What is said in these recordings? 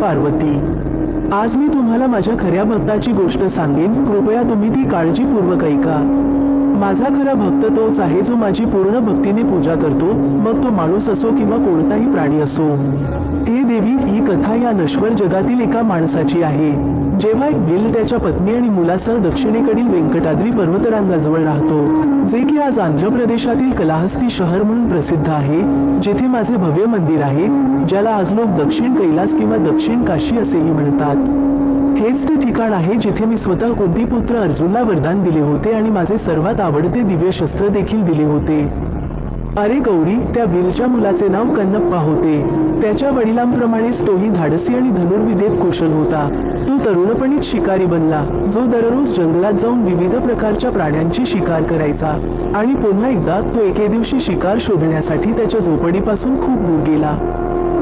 पार्वती आज मी तुम्हाला माझ्या खऱ्या भक्ताची गोष्ट सांगेन. कृपया तुम्ही ती काळजीपूर्वक ऐका. माझा खरा भक्त तोच आहे जो माझी पूर्ण भक्तीने पूजा करतो. मग तो माणूस असो किंवा कोणताही प्राणी असो हे देवी ही कथा या नश्वर जगातील एका माणसाची आहे. जेव्हा एक बिल त्याच्या पत्नी आणि मुलासह दक्षिणेकडील व्यंकटाद्री पर्वतरांगाजवळ राहतो जे की आज आंध्र प्रदेशातील कलाहस्ती शहर म्हणून प्रसिद्ध आहे जेथे माझे भव्य मंदिर आहे ज्याला आज लोक दक्षिण कैलास किंवा दक्षिण काशी असेही म्हणतात. हेच ते ठिकाण आहे जिथे मी स्वतः कुंतीपुत्र अर्जुनला वरदान दिले होते आणि माझे सर्वात आवडते दिव्य शस्त्र देखील दिले होते. अरे गौरी त्या वीरच्या मुलाचे नाव कन्नप्पा होते. त्याच्या वडिलांप्रमाणेच तोही धाडसी आणि धनुर्विदेत कुशल होता. तो तरुणपणीच शिकारी बनला जो दररोज जंगलात जाऊन विविध प्रकारच्या प्राण्यांची शिकार करायचा. आणि पुन्हा एकदा तो एके दिवशी शिकार शोधण्यासाठी त्याच्या झोपडीपासून खूप दूर गेला.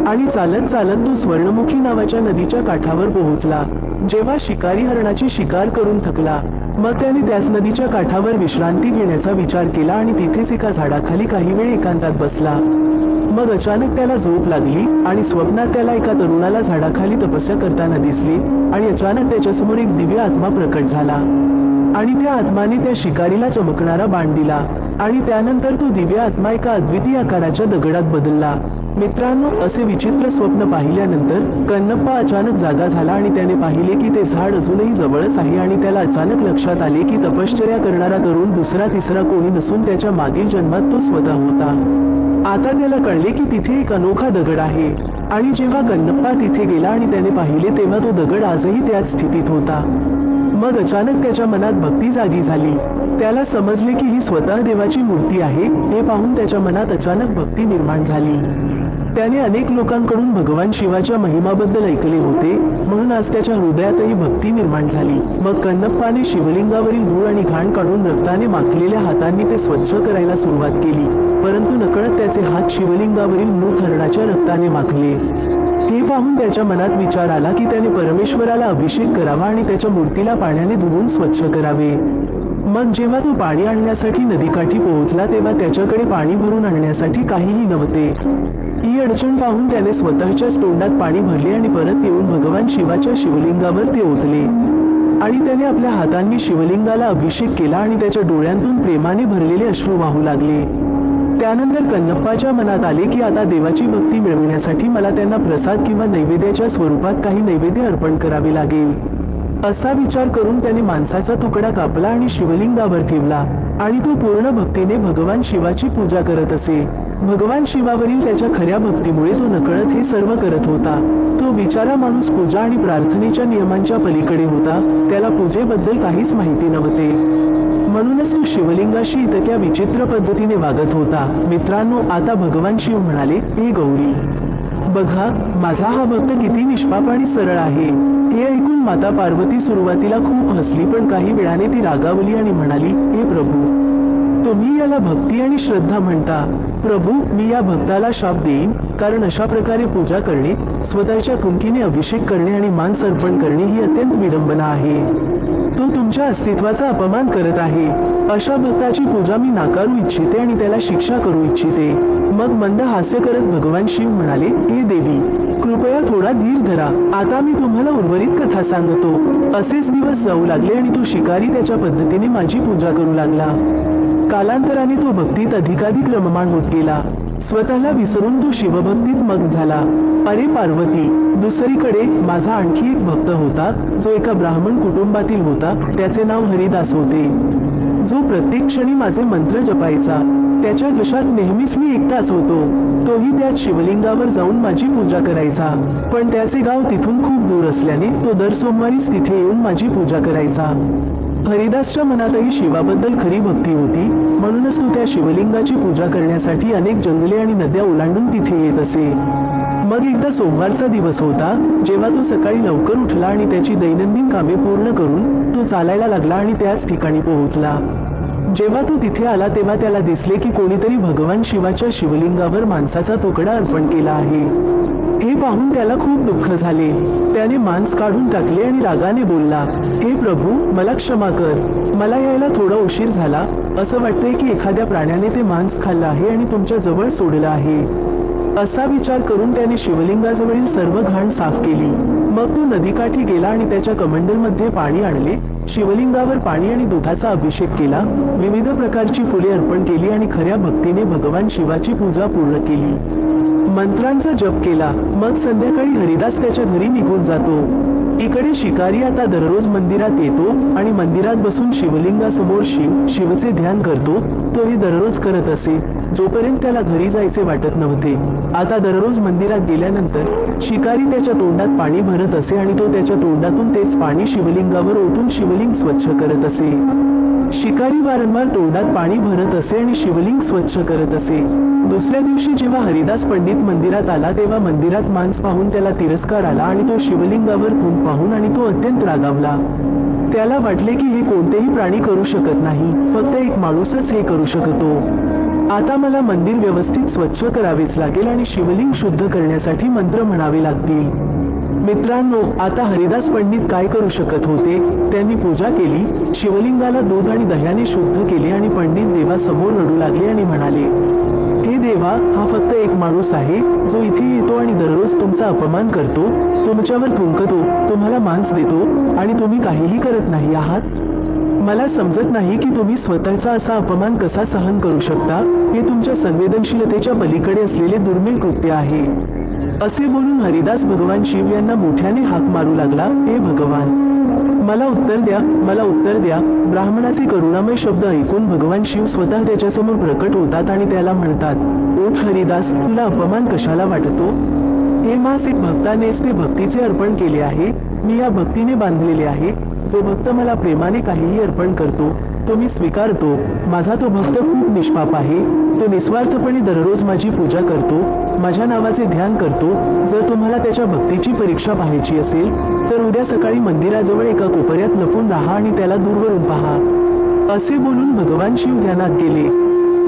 आणि चालत चालत तो स्वर्णमुखी नावाच्या नदीच्या काठावर पोहोचला. जेव्हा शिकारी हरणाची शिकार करून थकला मग त्याने त्याच नदीच्या काठावर विश्रांती घेण्याचा विचार केला आणि तिथेच एका झाडाखाली काही वेळ एकांतात बसला. मग अचानक त्याला झोप लागली आणि स्वप्नात त्याला एका तरुणाला झाडाखाली तपस्या करताना दिसली आणि अचानक त्याच्यासमोर एक दिव्य आत्मा प्रकट झाला. आणि त्या आत्माने त्या शिकारीला चमकणारा बाण दिला आणि त्यानंतर तो दिव्य आत्मा एका अद्वितीय आकाराच्या दगडात बदलला. मित्रांनो असे विचित्र स्वप्न पाहिल्यानंतर कन्नप्पा अचानक जागा झाला आणि त्याने पाहिले की ते झाड अजूनही जवळच आहे आणि त्याला अचानक लक्षात आले की तपश्चर्या करणारा तरुण दुसरा तिसरा कोणी नसून त्याच्या मागील जन्मात तो स्वतः होता. आता त्याला कळले की तिथे एक अनोखा दगड आहे आणि जेव्हा कन्नप्पा तिथे गेला आणि त्याने पाहिले तेव्हा तो दगड आजही त्याच स्थितीत होता. मग अचानक त्याच्या मनात भक्ती जागी झाली. त्याला समजले की ही स्वतः देवाची मूर्ती आहे हे पाहून त्याच्या मनात अचानक भक्ती निर्माण झाली. त्याने अनेक लोकांकडून भगवान शिवाच्या महिमाबद्दल ऐकले होते म्हणून आज त्याच्या हृदयातही भक्ती निर्माण झाली. मग कन्नप्पाने शिवलिंगावरील धूळ आणि घाण काढून रक्ताने माखलेल्या हातांनी ते स्वच्छ करायला सुरुवात केली. परंतु नकळत त्याचे हात शिवलिंगावरील मूळ हरणाच्या रक्ताने माखले. हे पाहून त्याच्या मनात विचार आला की त्याने परमेश्वराला अभिषेक करावा आणि त्याच्या मूर्तीला पाण्याने धुवून स्वच्छ करावे. मग जेव्हा तो पाणी आणण्यासाठी नदीकाठी पोहोचला तेव्हा त्याच्याकडे पाणी भरून आणण्यासाठी काहीही नव्हते. ही अडचण पाहून त्याने स्वतःच्याच तोंडात पाणी भरले आणि परत येऊन भगवान शिवाच्या शिवलिंगावर ते ओतले. आणि त्याने आपल्या हातांनी शिवलिंगाला अभिषेक केला आणि त्याच्या डोळ्यांतून प्रेमाने भरलेले अश्रू वाहू लागले. त्यानंतर कन्नप्पाच्या मनात आले की आता देवाची भक्ती मिळविण्यासाठी मला त्यांना प्रसाद किंवा नैवेद्याच्या स्वरूपात काही नैवेद्य अर्पण करावे लागेल. असा विचार करून त्याने माणसाचा तुकडा कापला आणि शिवलिंगावर ठेवला. आणि तो पूर्ण भक्तीने भगवान शिवाची पूजा करत असे. भगवान शिवावरील त्याच्या खऱ्या भक्तीमुळे तो नकळत हे सर्व करत होता. तो बिचारा माणूस पूजा आणि प्रार्थनेच्या नियमांच्या पलीकडे होता. त्याला पूजेबद्दल काहीच माहिती नव्हते. म्हणूनच तो शिवलिंगाशी इतक्या विचित्र पद्धतीने वागत होता. मित्रांनो आता भगवान शिव म्हणाले हे गौरी बघा माझा हा भक्त किती निष्पाप आणि सरळ आहे. हे ऐकून माता पार्वती सुरुवातीला खूप हसली पण काही वेळाने ती रागावली आणि म्हणाली हे प्रभू तुम्ही याला भक्ती आणि श्रद्धा म्हणता. प्रभू मी या भक्ताला शाप देईन कारण अशा प्रकारे पूजा करणे स्वतःच्या कुंकीने अभिषेक करणे आणि मांस अर्पण करणे ही अत्यंत विडंबना आहे. तो तुमच्या अस्तित्वाचा अपमान करत आहे. अशा भक्ताची पूजा मी नाकारू इच्छिते आणि त्याला शिक्षा करू इच्छिते. मग मंद हास्य करत भगवान शिव म्हणाले हे देवी कृपया थोडा धीर धरा. आता मी तुम्हाला उर्वरित कथा सांगतो. असेच दिवस जाऊ लागले आणि तो शिकारी त्याच्या पद्धतीने माझी पूजा करू लागला. कालांतराने तो भक्तीत अधिकाधिक रममाण होत गेला. स्वतःला विसरून तो शिवभक्तीत मग झाला. अरे पार्वती दुसरीकडे माझा आणखी एक भक्त होता जो एका ब्राह्मण कुटुंबातील होता त्याचे नाव हरिदास होते. जो प्रत्येक क्षणी माझे मंत्र जपायचा. त्याच्या घशात नेहमीच मी एकटाच होतो. तोही त्या शिवलिंगावर जाऊन माझी पूजा करायचा. पण त्याचे गाव तिथून खूप दूर असल्याने तो दर सोमवारीच तिथे येऊन माझी पूजा करायचा. हरिदासच्या मनातही शिवाबद्दल खरी भक्ती होती. म्हणूनच तो त्या शिवलिंगाची पूजा करण्यासाठी अनेक जंगले आणि नद्या ओलांडून तिथे येत असे. मग एकदा सोमवारचा दिवस होता. जेव्हा तो सकाळी लवकर उठला आणि त्याची दैनंदिन कामे पूर्ण करून तो चालायला लागला आणि त्याच ठिकाणी पोहोचला. जेव्हा तो तिथे आला तेव्हा त्याला दिसले की कोणीतरी भगवान शिवाच्या शिवलिंगावर माणसाचा तुकडा अर्पण केला आहे. हे पाहून त्याला खूप दुःख झाले. त्याने मांस काढून टाकले आणि रागाने बोलला हे प्रभू मला क्षमा कर. मला यायला थोडा उशीर झाला. असं वाटतंय की एखाद्या प्राण्याने ते मांस खाल्लं आहे आणि तुमच्या जवळ सोडलं आहे. असा विचार करून त्याने शिवलिंगाजवळील सर्व घाण साफ केली. मग तो नदीकाठी गेला आणि त्याच्या कमंडलमध्ये पाणी आणले. शिवलिंगावर पाणी आणि दुधाचा अभिषेक केला. विविध प्रकारची फुले अर्पण केली आणि खऱ्या भक्तीने भगवान शिवाची पूजा पूर्ण केली. मंत्रांचा जप केला. मग संध्याकाळी हरिदास त्याच्या घरी निघून जातो. इकडे शिकारी आता दररोज मंदिरात येतो आणि मंदिरात बसून शिवलिंगासमोर शिव शिवचे ध्यान करतो तो हे दररोज करत असे. जोपर्यंत त्याला घरी जायचे वाटत नव्हते. आता दररोज मंदिरात गेल्यानंतर शिकारी त्याच्या तोंडात पाणी भरत असे आणि तो त्याच्या तोंडातून तेच पाणी शिवलिंगावर ओतून शिवलिंग स्वच्छ करत असे. शिकारी वारंवार तोंडात पाणी भरत असे आणि शिवलिंग स्वच्छ करत असे. दुसऱ्या दिवशी जेव्हा हरिदास पंडित मंदिरात आला तेव्हा मंदिरात मांस पाहून त्याला तिरस्कार आला आणि तो शिवलिंगावर थूंक पाहून आणि तो अत्यंत रागावला. त्याला वाटले की हे कोणतेही प्राणी करू शकत नाही फक्त एक माणूसच हे करू शकतो. आता मला मंदिर व्यवस्थित स्वच्छ करावेच लागेल आणि शिवलिंग शुद्ध करण्यासाठी मंत्र म्हणावे लागतील. मित्रांनो आता हरिदास पंडित काय करू शकत होते? त्यांनी पूजा केली शिवलिंगाला दूध आणि दह्याने शुद्ध केले आणि पंडित देवासमोर रडू लागले आणि म्हणाले हे देवा हा फक्त एक माणूस आहे जो इथे येतो आणि दररोज तुमचा अपमान करतो तुमच्यावर फुंकतो तुम्हाला मांस देतो आणि तुम्ही काहीही करत नाही आहात? मला समजत नाही की तुम्ही स्वतःचा असा अपमान कसा सहन करू शकता. हे तुमच्या संवेदनशीलतेच्या पलीकडे असलेले दुर्मिळ कृत्य आहे. असे बोलून हरिदास भगवान शिव यांना मोठ्याने हाक मारू लागला हे भगवान मला उत्तर द्या मला उत्तर द्या. ब्राह्मणाचे करुणामय शब्द ऐकून भगवान शिव स्वतः त्याच्यासमोर प्रकट होतात आणि त्याला म्हणतात ओठ हरिदास तुला अपमान कशाला वाटतो? हे मास एक भक्तानेच ते भक्तीचे अर्पण केले आहे. मी या भक्तीने बांधलेले आहे. जो भक्त मला प्रेमाने काहीही अर्पण करतो तो मी स्वीकारतो. माझा तो भक्त खूप निष्पाप आहे. तो निस्वार्थपणे दररोज माझी पूजा करतो. माझ्या नावाचे ध्यान करतो. जर तुम्हाला त्याच्या भक्तीची परीक्षा पाहायची असेल तर उद्या सकाळी मंदिराजवळ एका कोपऱ्यात लपून राहा आणि त्याला दूरवरून पहा. असे बोलून भगवान शिव ध्यानात गेले.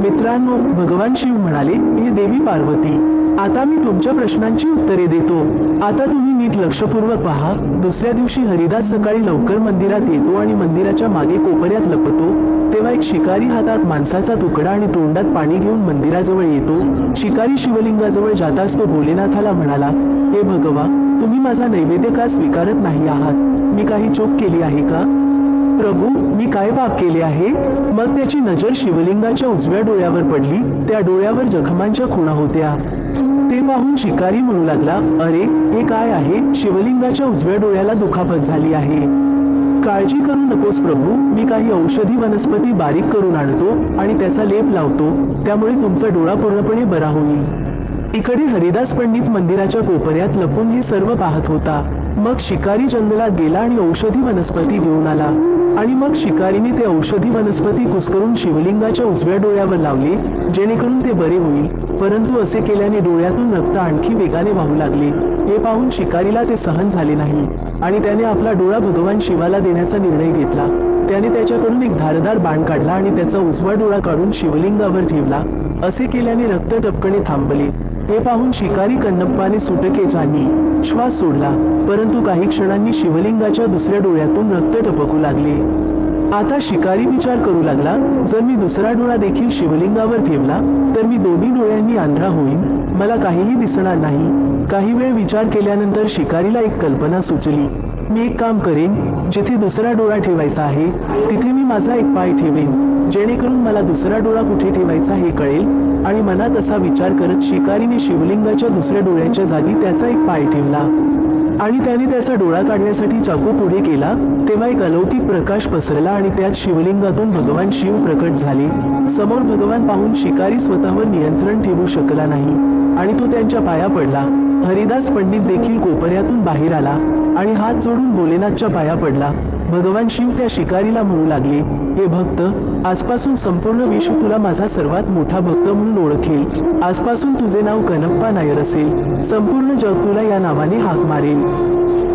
मित्रांनो भगवान शिव म्हणाले हे देवी पार्वती आता मी तुमच्या प्रश्नांची उत्तरे देतो. आता तुम्ही नीट लक्षपूर्वक पहा. दुसऱ्या दिवशी हरिदास सकाळी लवकर मंदिरात येतो आणि मंदिराच्या मागे कोपऱ्यात लपतो. तेव्हा एक शिकारी हातात माणसाचा तुकडा आणि तोंडात पाणी घेऊन मंदिराजवळ येतो. शिकारी शिवलिंगाजवळ जाताच तो भोलेनाथाला म्हणाला हे भगवा तुम्ही माझा नैवेद्य का स्वीकारत नाही आहात? मी काही चूक केली आहे का? प्रभू मी काय पाप केले आहे? मग त्याची नजर शिवलिंगाच्या उजव्या डोळ्यावर पडली. त्या डोळ्यावर जखमांच्या खुणा होत्या. ते पाहून शिकारी म्हणू लागला अरे हे काय आहे? शिवलिंगाच्या उजव्या डोळ्याला दुखापत झाली आहे. काळजी करू नकोस प्रभू. मी काही औषधी वनस्पती बारीक करून आणतो आणि त्याचा लेप लावतो. त्यामुळे तुमचा डोळा पूर्णपणे बरा होईल. इकडे हरिदास पंडित मंदिराच्या कोपऱ्यात लपून हे सर्व पाहत होता. मग शिकारी जंगलात गेला आणि औषधी वनस्पती घेऊन आला. आणि मग शिकारीने ते औषधी वनस्पती कुसकरून शिवलिंगाच्या उजव्या डोळ्यावर लावले जेणेकरून ते बरे होईल. परंतु असे केल्याने डोळ्यातून रक्त आणखी वेगाने वाहू लागले. हे पाहून शिकारीला ते सहन झाले नाही. आणि त्याने आपला डोळा भगवान शिवाला देण्याचा निर्णय घेतला. त्याने त्याच्याकडून एक धारदार बाण काढला आणि त्याचा उजवा डोळा काढून शिवलिंगावर ठेवला. असे केल्याने रक्त टपकणे थांबले. हे पाहून शिकारी कन्नप्पाने सुटकेचानी श्वास सोडला परंतु काही क्षणांनी शिवलिंगाच्या दुसऱ्या डोळ्यातून रक्त टपकू लागले. आता शिकारी विचार करू लागला जर मी दुसरा डोळा देखील शिवलिंगावर ठेवला तर मी दोन्ही डोळ्यांनी आंधळा होईन मला काहीही दिसणार नाही. काही वेळ विचार केल्यानंतर शिकारीला एक कल्पना सुचली. मी एक काम करेन जिथे दुसरा डोळा ठेवायचा आहे तिथे मी माझा एक पाय ठेवेन. जेणेकरून मला दुसरा डोळा कुठे ठेवायचा हे कळेल आणि मनात असा विचार करत शिकारीने शिवलिंगाच्या दुसऱ्या डोळ्याच्या जागी त्याचा एक पाय ठेवला. आणि त्याने त्याचा डोळा काढण्यासाठी चाकू पुढे केला तेव्हा एक अलौकिक प्रकाश पसरला आणि त्यात शिवलिंगातून भगवान शिव प्रकट झाले. समोर भगवान पाहून शिकारी स्वतःवर नियंत्रण ठेवू शकला नाही आणि तो त्यांच्या पाया पडला. हरिदास पंडित देखील कोपऱ्यातून बाहेर आला. आणि हात जोडून भोलेनाथच्या पाया पडला. भगवान शिव त्या शिकारीला म्हणू लागले हे भक्त आजपासून संपूर्ण विश्व तुला माझा सर्वात मोठा भक्त म्हणून ओळखेल. आजपासून तुझे नाव कनप्पा नायर असेल. संपूर्ण जग तुला या नावाने हाक मारेल.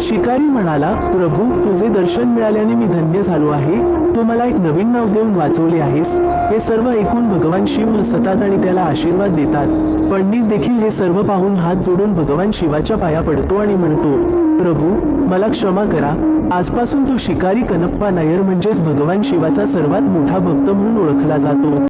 शिकारी म्हणाला प्रभू तुझे दर्शन मिळाल्याने मी धन्य झालो आहे. तू मला एक नवीन नाव देऊन वाचवले आहेस. हे सर्व ऐकून भगवान शिव हसतात आणि त्याला आशीर्वाद देतात. पंडित देखील हे सर्व पाहून हात जोडून भगवान शिवाच्या पाया पडतो आणि म्हणतो प्रभू मला क्षमा करा. आजपासून तू शिकारी कनप्पा नायर म्हणजेच भगवान शिवाचा सर्वात मोठा भक्त म्हणून ओळखला जातो.